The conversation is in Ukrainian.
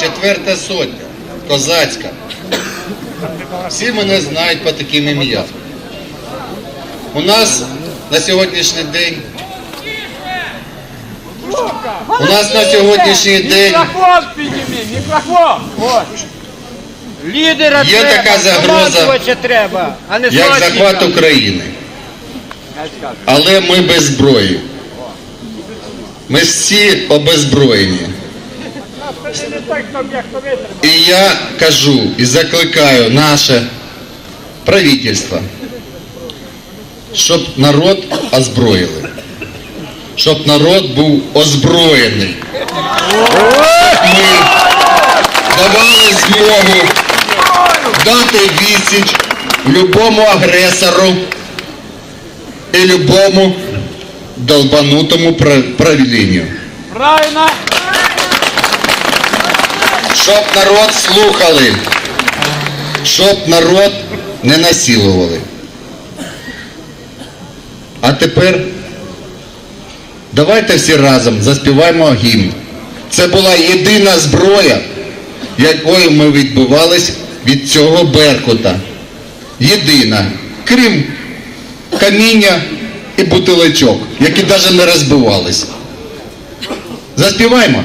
четверта сотня, козацька. Всі мене знають по таким ім'ям. У нас на сьогоднішній день у нас на сьогоднішній день Мікрофон підніми, мікрофон. Лідера Є така загроза, треба, а не як захват України. Але ми без зброї. Ми всі обезброєні. Це не так, щоб як то витримав. І я кажу і закликаю наше правительство, щоб народ озброїли, щоб народ був озброєний, ми давали змогу дати відсіч любому агресору і любому долбанутому пра- правлінню. Правильно? Щоб народ слухали, щоб народ не насилували. А тепер давайте всі разом заспіваємо гімн. Це була єдина зброя, якою ми відбивались від цього беркута. Єдина, крім каміння і бутилечок, які навіть не розбивались. Заспіваємо.